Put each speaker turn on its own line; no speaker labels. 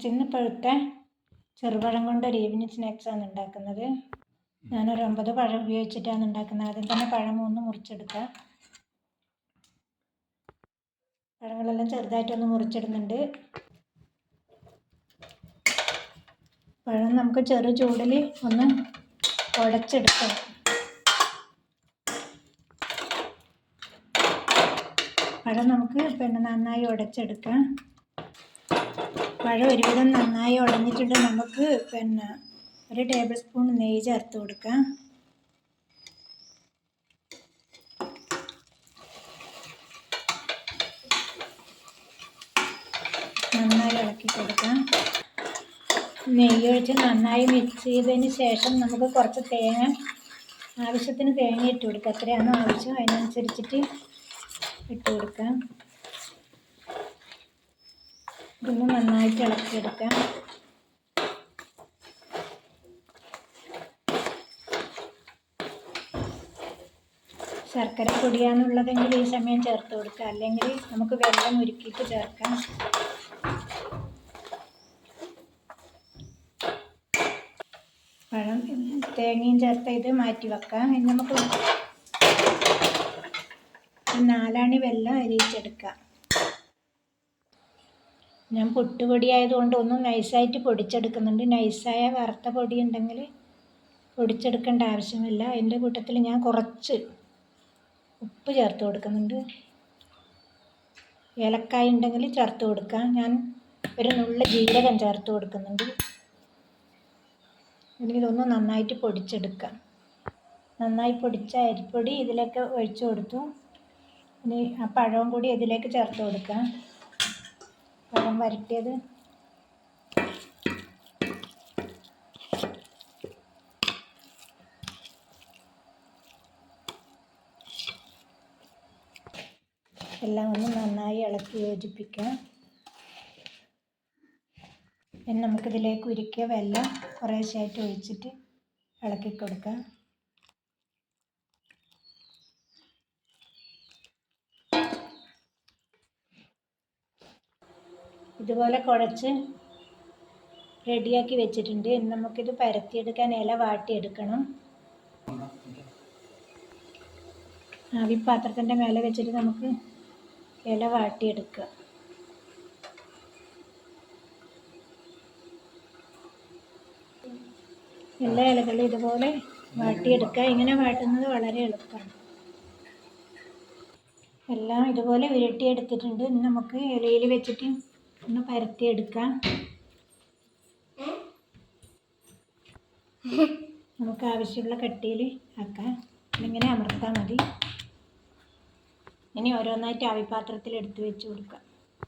Snacks ഇന്ന് പഴുത്ത ചെറുപഴം കൊണ്ട് ഒരു ഈവനിങ് സ്നാക്സാണ് ഉണ്ടാക്കുന്നത്. ഞാനൊരു ഒമ്പത് പഴം ഉപയോഗിച്ചിട്ടാണ് ഉണ്ടാക്കുന്നത്. ആദ്യം തന്നെ പഴം ഒന്ന് മുറിച്ചെടുക്കുക പഴങ്ങളെല്ലാം ചെറുതായിട്ടൊന്ന് മുറിച്ചിടുന്നുണ്ട്. പഴം നമുക്ക് ചെറു ചൂടിൽ ഒന്ന് ഉടച്ചെടുക്കാം. പഴം നമുക്ക് പിന്നെ നന്നായി ഉടച്ചെടുക്കാം. പഴം ഒരുവിധം നന്നായി ഉടഞ്ഞിട്ടുണ്ട് നമുക്ക് പിന്നെ ഒരു ടേബിൾ സ്പൂൺ നെയ്യ് ചേർത്ത് കൊടുക്കാം. നന്നായി ഇളക്കി കൊടുക്കാം. നെയ്യ് ഒഴിച്ച് നന്നായി മിക്സ് ചെയ്തതിന് ശേഷം നമുക്ക് കുറച്ച് തേങ്ങ ആവശ്യത്തിന് തേങ്ങ ഇട്ട് കൊടുക്കാം. എത്രയാണോ ആവശ്യം അതിനനുസരിച്ചിട്ട് ഇട്ട് കൊടുക്കാം. ഇതൊന്ന് നന്നായിട്ട് ഇളക്കിയെടുക്കാം ശർക്കര പൊടിയാണുള്ളതെങ്കിൽ ഈ സമയം ചേർത്ത് കൊടുക്കുക. അല്ലെങ്കിൽ നമുക്ക് വെള്ളം ഉരുക്കിയിട്ട് ചേർക്കാം. പഴം തേങ്ങയും ചേർത്ത് ഇത് മാറ്റി വെക്കാം. ഇനി നമുക്ക് നാലാണി വെള്ളം അരിയിച്ചെടുക്കാം. ഞാൻ പുട്ടുപൊടി ആയതുകൊണ്ട് ഒന്ന് നൈസായിട്ട് പൊടിച്ചെടുക്കുന്നുണ്ട്. നൈസായ വറുത്ത പൊടി ഉണ്ടെങ്കിൽ പൊടിച്ചെടുക്കേണ്ട ആവശ്യമില്ല. എന്റെ കൂട്ടത്തിൽ ഞാൻ കുറച്ച് ഉപ്പ് ചേർത്ത് കൊടുക്കുന്നുണ്ട്. ഏലക്കായ ഉണ്ടെങ്കിൽ ചേർത്ത് കൊടുക്കാം. ഞാൻ ഒരു നുള്ള ജീരകം ചേർത്ത് കൊടുക്കുന്നുണ്ട്. എനിക്കിതൊന്ന് നന്നായിട്ട് പൊടിച്ചെടുക്കാം. നന്നായി പൊടിച്ച അരിപ്പൊടി ഇതിലേക്ക് ഒഴിച്ചു കൊടുത്തു. ഇനി ആ പഴവും കൂടി ഇതിലേക്ക് ചേർത്ത് കൊടുക്കാം. പഴം വരട്ടിയത്. എല്ലാം ഒന്ന് നന്നായി ഇളക്കി യോജിപ്പിക്കാം പിന്നെ നമുക്കിതിലേക്ക് ഉരുക്കിയ വെല്ലം കുറേശ്ശായിട്ട് ഒഴിച്ചിട്ട് ഇളക്കി കൊടുക്കാം ഇതുപോലെ കുഴച്ച് റെഡിയാക്കി വെച്ചിട്ടുണ്ട്. ഇനി നമുക്കിത് പരത്തിയെടുക്കാൻ ഇല വാട്ടിയെടുക്കണം. ആവി പാത്രത്തിന്റെ മേലെ വെച്ചിട്ട് നമുക്ക് ഇല വാട്ടിയെടുക്കുക. എല്ലാ ഇലകളും ഇതുപോലെ വാട്ടിയെടുക്കുക. ഇങ്ങനെ വാട്ടുന്നത് വളരെ എളുപ്പമാണ്. എല്ലാം ഇതുപോലെ ഉരുട്ടിയെടുത്തിട്ടുണ്ട്. ഇനി നമുക്ക് ഇലയിൽ വെച്ചിട്ട് ഒന്ന് പരത്തിയെടുക്കാം. നമുക്ക് ആവശ്യമുള്ള കട്ടിയിൽ ആക്കാം. ഇങ്ങനെ അമർത്താൽ മതി. ഇനി ഓരോന്നായിട്ട് ആവിപാത്രത്തിൽ എടുത്ത് വെച്ച് കൊടുക്കാം.